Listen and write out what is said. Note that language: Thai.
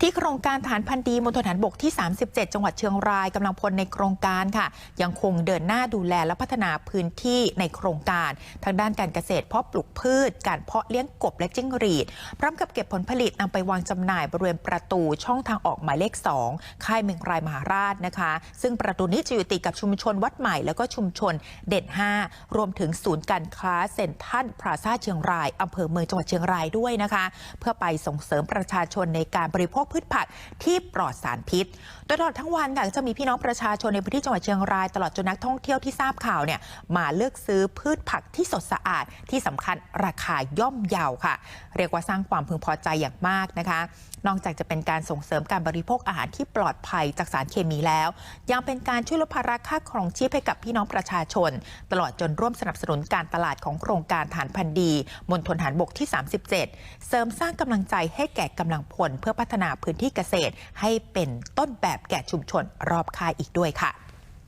ที่โครงการฐานพันดีมณฑลฐานบกที่ 37 จังหวัดเชียงรายกำลังพลในโครงการค่ะ ยังคงเดินหน้าดูแลและพัฒนาพื้นที่ในโครงการ ทางด้านการเกษตรเพาะปลูกพืช การเพาะเลี้ยงกบและจิ้งหรีด พร้อมกับเก็บผลผลิตนำไปวางจำหน่ายบริเวณประตูช่องทางออกหมายเลข 2 ค่ายเมืองรายมหาราชนะคะ ซึ่งประตูนี้จะอยู่ติดกับชุมชนวัดใหม่แล้วก็ชุมชนเด่น 5 รวมถึงศูนย์การค้าเซ็นทรัลพลาซาเชียงรายอำเภอเมืองจังหวัดเชียงรายด้วยนะคะ เพื่อไปส่งเสริมประชาชนในการบริโภคพืชผักที่ปลอดสารพิษ ตลอดทั้งวันค่ะจะมีพี่น้องประชาชนในพื้นที่จังหวัดเชียงราย ตลอดจนนักท่องเที่ยวที่ทราบข่าวเนี่ยมาเลือกซื้อพืชผักที่สดสะอาดที่สำคัญราคาย่อมเยาวค่ะ เรียกว่าสร้างความพึงพอใจอย่างมากนะคะ นอกจากจะเป็นการส่งเสริมการบริโภคอาหารที่ปลอดภัยจากสารเคมีแล้ว ยังเป็นการช่วยลดภาระค่าครองชีพให้กับพี่น้องประชาชน ตลอดจนร่วมสนับสนุนการตลาดของโครงการฐานพันดีมณฑลฐานบกที่ 37 เสริมสร้างกำลังใจให้แก่กำลังพลเพื่อพัฒนาพื้นที่เกษตร ให้เป็นต้นแบบแก่ชุมชนรอบค่ายอีกด้วยค่ะ